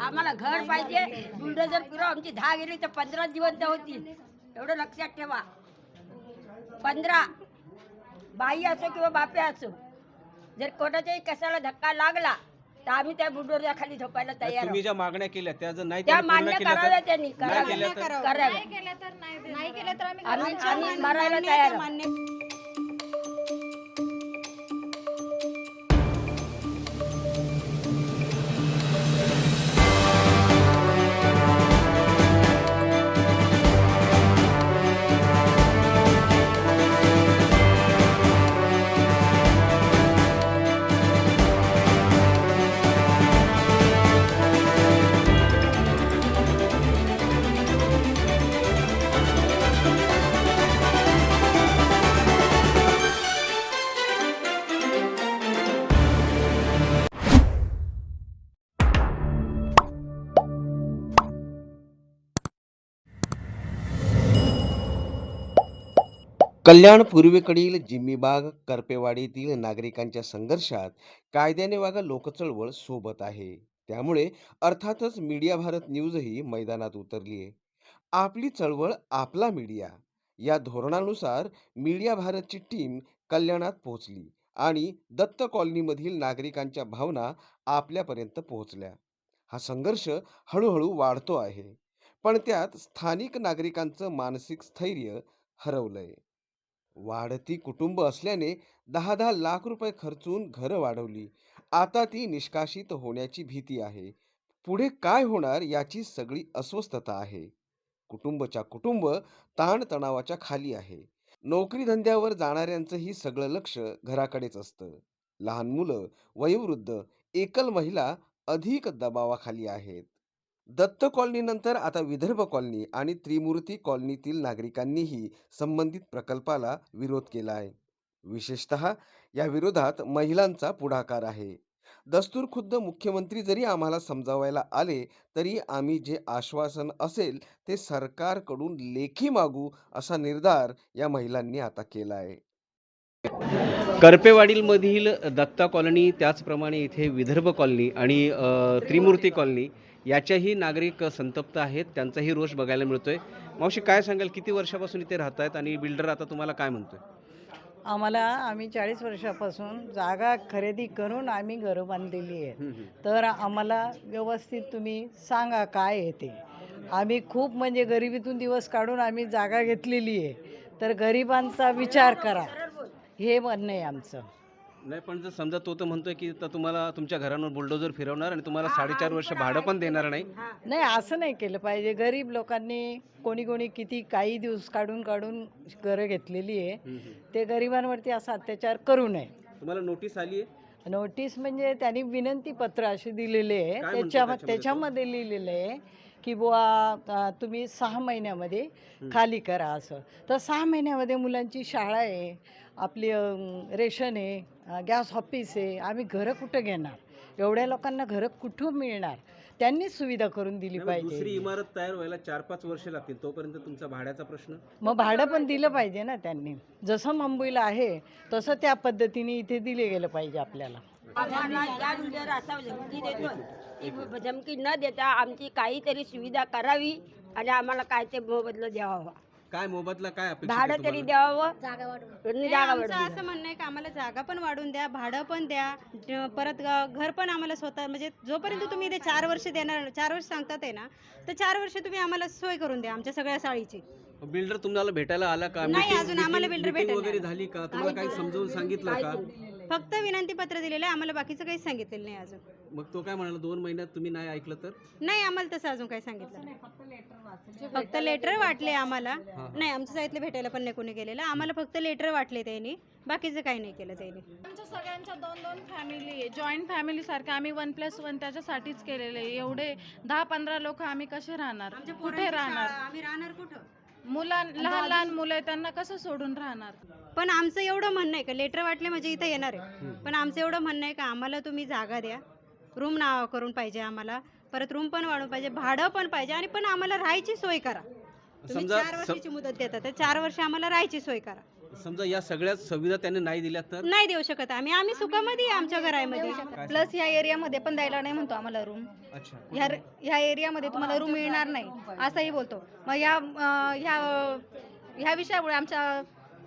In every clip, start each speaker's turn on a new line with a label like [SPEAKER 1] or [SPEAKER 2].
[SPEAKER 1] आम्हाला घर पाहिजे. बुलडोजर फिरव आमची दहा गेली तर पंधरा जिवंत होतील. एवढं लक्षात ठेवा. पंधरा. बाई असो किंवा बापे असो जर कोणाच्याही कशाला धक्का लागला तर आम्ही त्या बुलडोजर खाली झोपायला तयार आहोत.
[SPEAKER 2] तुम्ही ज्या मागण्या केल्या त्या जर नाही
[SPEAKER 1] त्या
[SPEAKER 2] त्यांनी पूर्ण
[SPEAKER 1] मान्य
[SPEAKER 2] केल्या
[SPEAKER 1] कराव्या
[SPEAKER 2] तर
[SPEAKER 1] त्यांनी.
[SPEAKER 2] नाही केल्या तर
[SPEAKER 1] कराव्या.
[SPEAKER 3] नाही केलं तर आम्ही
[SPEAKER 1] मरायला तयार आहोत.
[SPEAKER 3] मान्य
[SPEAKER 4] कल्याण पूर्वेकडील जिम्मीबाग करपेवाडीतील नागरिकांच्या संघर्षात कायद्याने वागा लोकचळवळ सोबत आहे. त्यामुळे अर्थातच मीडिया भारत न्यूजही मैदानात उतरली आहे. आपली चळवळ आपला मीडिया. या धोरणानुसार मीडिया भारतची टीम कल्याणात पोहोचली आणि दत्त कॉलनीमधील नागरिकांच्या भावना आपल्यापर्यंत पोहोचल्या. हा संघर्ष हळूहळू वाढतो आहे. पण त्यात स्थानिक नागरिकांचं मानसिक स्थैर्य हरवलंय. वाढती कुटुंब असल्याने दहा दहा लाख रुपये खर्चून घरं वाढवली. आता ती निष्कासित होण्याची भीती आहे. पुढे काय होणार याची सगळी अस्वस्थता आहे. कुटुंबच्या कुटुंब ताणतणावाच्या खाली आहे. नोकरी धंद्यावर जाणाऱ्यांचंही सगळं लक्ष घराकडेच असतं. लहान मुलं वयोवृद्ध एकल महिला अधिक दबावाखाली आहेत. दत्त कॉलनीनंतर आता विदर्भ कॉलनी आणि त्रिमूर्ती कॉलनीतील नागरिकांनीही संबंधित प्रकल्पाला विरोध केला आहे. विशेषतः या विरोधात महिलांचा पुढाकार आहे. दस्तूर खुद्द मुख्यमंत्री जरी आम्हाला समजावायला आले तरी आम्ही जे आश्वासन असेल ते सरकारकडून लेखी मागू असा निर्धार या महिलांनी आता केला आहे.
[SPEAKER 2] करपेवाडीमधील दत्ता कॉलनी त्याचप्रमाणे इथे विदर्भ कॉलनी आणि त्रिमूर्ती कॉलनी याच्याही नागरिक संतप्त आहेत त्यांचाही रोष बघायला मिळतोय. मावशी काय सांगाल? किती वर्षापासून इथे राहत आहेत आणि बिल्डर आता तुम्हाला काय म्हणतोय?
[SPEAKER 5] आम्हाला आम्ही चाळीस वर्षापासून जागा खरेदी करून आम्ही घरं बांधलेली आहे तर आम्हाला व्यवस्थित तुम्ही सांगा काय आहे ते. आम्ही खूप म्हणजे गरिबीतून दिवस काढून आम्ही जागा घेतलेली आहे. तर गरिबांचा विचार करा. हे म्हणणं आहे आमचं.
[SPEAKER 2] नाही पण जर समजा तो तर म्हणतोय की तर तुम्हाला तुमच्या घरांवर बुलडोजर फिरवणार आणि तुम्हाला साडेचार वर्ष भाडं पण देणार नाही.
[SPEAKER 5] नाही असं नाही केलं पाहिजे. गरीब लोकांनी कोणी कोणी किती काही दिवस काढून काढून घरं घेतलेली आहे. ते गरिबांवरती असा अत्याचार करू नये.
[SPEAKER 2] तुम्हाला नोटीस आली आहे?
[SPEAKER 5] नोटीस म्हणजे त्यांनी विनंती पत्र असे दिलेले आहे. त्याच्या?
[SPEAKER 2] त्याच्यामध्ये
[SPEAKER 5] लिहिलेलं आहे की बुवा अं, तुम्ही सहा महिन्यामध्ये खाली करा असं. तर सहा महिन्यामध्ये मुलांची शाळा आहे आपली रेशन आहे गॅस ऑफिस आहे आम्ही घरं कुठं घेणार? एवढ्या लोकांना घरं कुठं मिळणार? त्यांनीच सुविधा करून दिली
[SPEAKER 2] मग दुसरी
[SPEAKER 5] पाहिजे
[SPEAKER 2] इमारत तयार व्हायला चार पाच वर्ष लागतील तोपर्यंत तुमचा भाड्याचा प्रश्न?
[SPEAKER 5] मग भाडं पण दिलं पाहिजे ना त्यांनी. जसं मुंबईला आहे तसं त्या पद्धतीने इथे दिले गेलं पाहिजे आपल्याला.
[SPEAKER 1] आम्हाला ज्या बिल्डर असा धमकी देतो ती धमकी न देता आमची काहीतरी सुविधा करावी आणि आम्हाला काय ते मोबदला द्यावा.
[SPEAKER 2] काय मोबदला काय अपेक्षित आहे
[SPEAKER 1] भाडं तरी
[SPEAKER 2] तुम्हाला?
[SPEAKER 1] द्यावं
[SPEAKER 3] जागा वाढवून
[SPEAKER 1] आणि
[SPEAKER 6] नाही,
[SPEAKER 1] जागा
[SPEAKER 6] आमचं
[SPEAKER 1] वाढवून
[SPEAKER 6] असं म्हणणं आहे की आम्हाला जागा पण वाढून द्या भाडं पण द्या ज- परत ग- घर पण आम्हाला स्वतः म्हणजे जोपर्यंत तुम्ही इथे चार वर्ष देणार चार वर्ष सांगतात आहे ना तर चार वर्ष तुम्ही आम्हाला सोय करून द्या आमच्या सगळ्या साळीची.
[SPEAKER 2] बिल्डर तुम्हाला भेटायला आला का?
[SPEAKER 6] नाही,
[SPEAKER 2] Meeting-
[SPEAKER 6] अजून आम्हाला
[SPEAKER 2] meeting-
[SPEAKER 6] builder
[SPEAKER 2] meeting
[SPEAKER 6] भेटायला
[SPEAKER 2] वगैरे
[SPEAKER 6] नाही.
[SPEAKER 2] झाली का? तुम्हाला काही समजावून सांगितलं का?
[SPEAKER 6] फक्त विनंती पत्र दिलेलं आहे आम्हाला बाकीचं काहीच सांगितलेलं नाही अजून.
[SPEAKER 2] मग तो काय म्हणाला दोन महिन्यात तुम्ही नाही ऐकलं तर?
[SPEAKER 6] नाही आम्हाला तसं अजून काही सांगितलं नाही. फक्त लेटर वाटले आम्हाला. नाही आमच्या साईडला भेटायला पण नाही कोणी गेलेलं. आम्हाला फक्त लेटर वाटले त्यांनी. बाकीचं काही नाही केलं त्यांनी.
[SPEAKER 3] आमच्या सगळ्यांच्या दोन दोन फॅमिली आहे. जॉईंट फॅमिली सारखं आम्ही वन प्लस वन त्याच्यासाठीच केलेलं आहे. एवढे दहा पंधरा लोक आम्ही कसे राहणार? कुठे राहणार?
[SPEAKER 6] आम्ही राहणार कुठं?
[SPEAKER 3] मुलां लहान लहान मुलं आहे त्यांना कसं सोडून राहणार?
[SPEAKER 6] पण आमचं एवढं म्हणणं आहे का? लेटर वाटले म्हणजे इथं येणार आहे. पण आमचं एवढं म्हणणं आहे का? आम्हाला तुम्ही जागा द्या. रूम नाव करून पाहिजे आम्हाला. परत रूम पण वाढून पाहिजे. भाडं पण पाहिजे. आणि पण आम्हाला राहायची सोय करा. तुम्ही
[SPEAKER 2] समजा-
[SPEAKER 6] चार वर्षाची मुदत देता तर चार वर्ष आम्हाला राहायची सोय करा.
[SPEAKER 2] समजा या सगळ्या सुविधा त्यांनी नाही दिल्या तर?
[SPEAKER 6] नाही देऊ शकत आम्ही. आम्ही सुखामध्ये आहे आमच्या घरामध्ये.
[SPEAKER 7] प्लस ह्या एरियामध्ये पण द्यायला नाही म्हणतो आम्हाला रूम
[SPEAKER 2] अच्छा.
[SPEAKER 7] ह्या ह्या एरियामध्ये तुम्हाला रूम मिळणार नाही. असंही बोलतो. मग ह्या अं, ह्या ह्या विषयामुळे आमच्या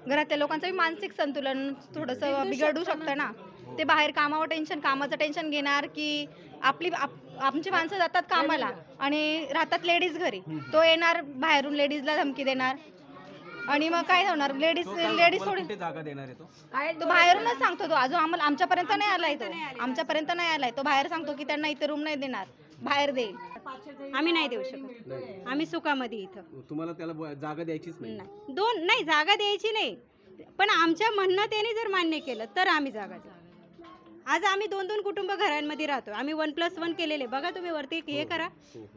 [SPEAKER 7] घरातल्या लोकांचं मानसिक संतुलन थोडंसं बिघडू शकतं ना. ते बाहेर कामावर टेन्शन कामाचं टेन्शन घेणार की आपली आप- आमची माणसं जातात कामाला आणि राहतात लेडीज घरी. तो येणार बाहेरून लेडीजला धमकी देणार. आणि मग काय होणार? लेडीज लेडीज थोडी
[SPEAKER 2] जागा देणार आहे तो?
[SPEAKER 1] काय
[SPEAKER 7] तो? बाहेरूनच सांगतो तो. अजून आम्हाला आमच्यापर्यंत नाही आलाय तो. आमच्यापर्यंत नाही आलाय. तो बाहेर सांगतो की त्यांना इथे रूम नाही देणार. बाहेर देईल.
[SPEAKER 6] आम्ही नाही देऊ शकत. आम्ही सुखामध्ये इथं.
[SPEAKER 2] तुम्हाला त्याला ब- जागा द्यायचीच नाही.
[SPEAKER 6] नाही. दोन नाही जागा द्यायची नाही. पण आमच्या म्हणणं त्याने जर मान्य केलं तर आम्ही जागा देऊ. आज आम्ही दोन दोन कुटुंब घरांमध्ये राहतो आम्ही वन प्लस वन केलेले. बघा तुम्ही वरती हे करा.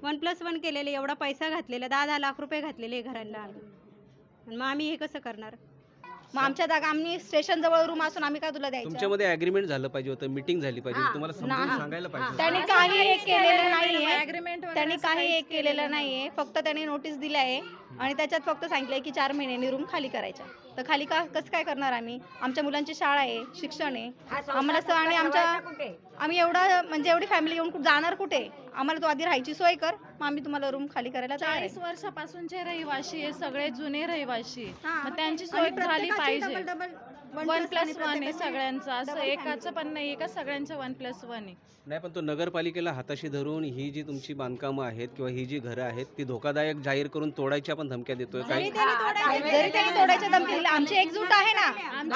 [SPEAKER 6] वन प्लस वन केलेले एवढा पैसा घातलेला दहा दहा लाख रुपये घातलेले घरांना आम्ही. आणि मग आम्ही हे कसं करणार?
[SPEAKER 7] मग आमच्या जागा आम्ही स्टेशन जवळ रूम असून आम्ही का तुला द्यायचं?
[SPEAKER 2] तुमच्यामध्ये अग्रीमेंट झालं पाहिजे होतं मीटिंग झाली पाहिजे
[SPEAKER 1] हा,
[SPEAKER 2] तुम्हाला समजून. सांगायला पाहिजे होतं.
[SPEAKER 7] त्यांनी काही एक केलेलं नाहीये. त्यांनी काही एक केलेलं नाहीये. फक्त त्यांनी नोटीस दिली आहे आणि त्याच्यात फक्त सांगितलंय की चार महिन्यांनी रूम खाली करायच्या तर खाली का कसं काय करणार आम्ही? आमच्या मुलांची शाळा आहे शिक्षण आहे. आम्हाला असं आणि आमच्या आम्ही एवढा म्हणजे एवढी फॅमिली येऊन कुठं जाणार कुठे? आम्हाला तू आधी राहायची सोय कर. मग आम्ही तुम्हाला रूम खाली करायला
[SPEAKER 3] चाळीस वर्षापासूनचे रहिवाशी आहे सगळे जुने रहिवाशी. मग त्यांची सोय झाली पाहिजे. वन प्लस वन आहे
[SPEAKER 7] प्रत्येकाची
[SPEAKER 3] सगळ्यांचं. असं एकाचं पण नाही एका सगळ्यांचं वन प्लस वन आहे.
[SPEAKER 2] नाही पण तो नगरपालिकेला हाताशी धरून ही जी तुमची बांधकामं आहेत किंवा ही जी घरं आहेत ती धोकादायक जाहीर करून तोडायची आपण धमक्या देतोय काय?
[SPEAKER 6] जरी त्याने
[SPEAKER 7] तोडायच्या धमकी दिली आमची एकजूट आहे ना.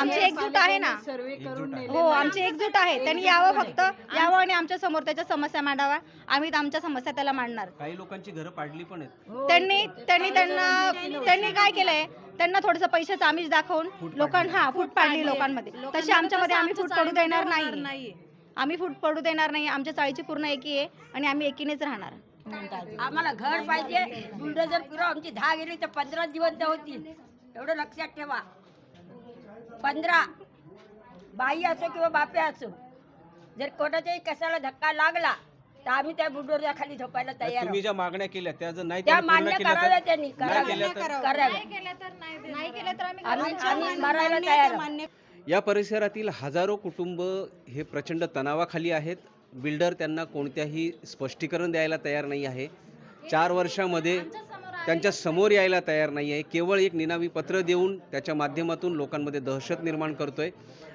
[SPEAKER 7] आमची एकजूट आहे ना.
[SPEAKER 5] सर्वे करून नेले.
[SPEAKER 7] हो आमची एकजूट आहे. त्यांनी यावं फक्त यावं आणि आमच्यासमोर त्याच्या समस्या मांडावा आम्ही आमच्या समस्या त्याला मांडणार.
[SPEAKER 2] काही लोकांची घरं पाडली पण आहेत.
[SPEAKER 5] हो,
[SPEAKER 7] त्यांनी त्यांनी त्यांना त्यांनी काय केलंय? त्यांना थोडस पैशाचं आमिष दाखवून लोकांना हा फूट पाडली लोकांमध्ये. तशी आमच्यामध्ये आम्ही फूट पडू देणार नाही आम्ही फूट पडू देणार नाही आमच्या चाळीची पूर्ण एकी आहे आणि आम्ही एकीनेच राहणार.
[SPEAKER 1] आम्हाला घर पाहिजे. बुलडोजर फिरव आमची दहा गेली तर पंधरा जिवंत होतील. एवढं लक्षात ठेवा. पंधरा. बाई असो किंवा बापे असो जर कोणाच्याही कशाला धक्का लागला तर आम्ही त्या बुलडोजर खाली झोपायला तयार
[SPEAKER 2] तुम्ही
[SPEAKER 1] आहोत.
[SPEAKER 2] ज्या मागण्या केल्या त्या जर नाही
[SPEAKER 1] त्या
[SPEAKER 2] त्यांनी पूर्ण
[SPEAKER 1] मान्य
[SPEAKER 2] केल्या
[SPEAKER 1] कराव्या
[SPEAKER 2] तर
[SPEAKER 1] त्यांनी
[SPEAKER 2] नाही
[SPEAKER 1] कराव्या.
[SPEAKER 2] केल्या तर
[SPEAKER 1] कराव्या.
[SPEAKER 7] नाही केलं तर आम्ही
[SPEAKER 1] आम्ही
[SPEAKER 6] आमच्या
[SPEAKER 1] आम्ही
[SPEAKER 6] मान्य-
[SPEAKER 1] मरायला
[SPEAKER 6] मान्य
[SPEAKER 1] तयार आहोत.
[SPEAKER 2] या परिसरातील हजारो कुटुंब हे प्रचंड तणावाखाली आहेत. बिल्डर त्यांना कोणत्याही स्पष्टीकरण द्यायला तयार नाही आहे. चार वर्षामध्ये त्यांच्यासमोर यायला तयार नाही आहे. केवळ एक निनावी पत्र देऊन त्याच्या माध्यमातून लोकांमध्ये दहशत निर्माण करतोय.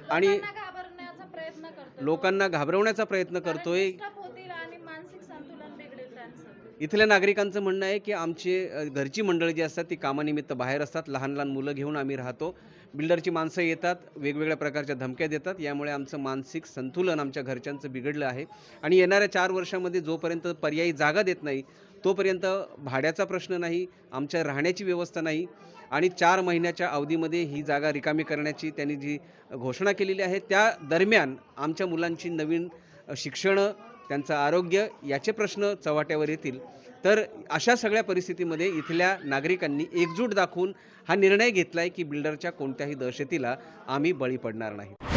[SPEAKER 2] आणि लोकांना घाबरवण्याचा प्रयत्न करतोय
[SPEAKER 3] Disturb होतील आणि मानसिक संतुलन बिघडेल त्यांचं
[SPEAKER 2] इथल्या नागरिकांचं म्हणणं आहे की आमचे घरची मंडळी जी असतात ती कामानिमित्त बाहेर असतात. लहान लहान मुलं घेऊन आम्ही राहतो. बिल्डरची माणसं येतात वेगवेगळ्या प्रकारच्या धमक्या देतात. यामुळे आमचं मानसिक संतुलन आमच्या घरच्यांचं बिघडलं आहे. आणि येणाऱ्या चार वर्षामध्ये जोपर्यंत पर्यायी जागा देत नाही तोपर्यंत भाड्याचा प्रश्न नाही आमच्या राहण्याची व्यवस्था नाही. आणि चार महिन्याच्या अवधीमध्ये ही जागा रिकामी करण्याची त्यांनी जी घोषणा केलेली आहे त्या दरम्यान आमच्या मुलांची नवीन शिक्षणं त्यांचं आरोग्य याचे प्रश्न चव्हाट्यावर येतील. तर अशा सगळ्या परिस्थितीमध्ये इथल्या नागरिकांनी एकजूट दाखवून हा निर्णय घेतला आहे की बिल्डरच्या कोणत्याही दहशतीला आम्ही बळी पडणार नाही.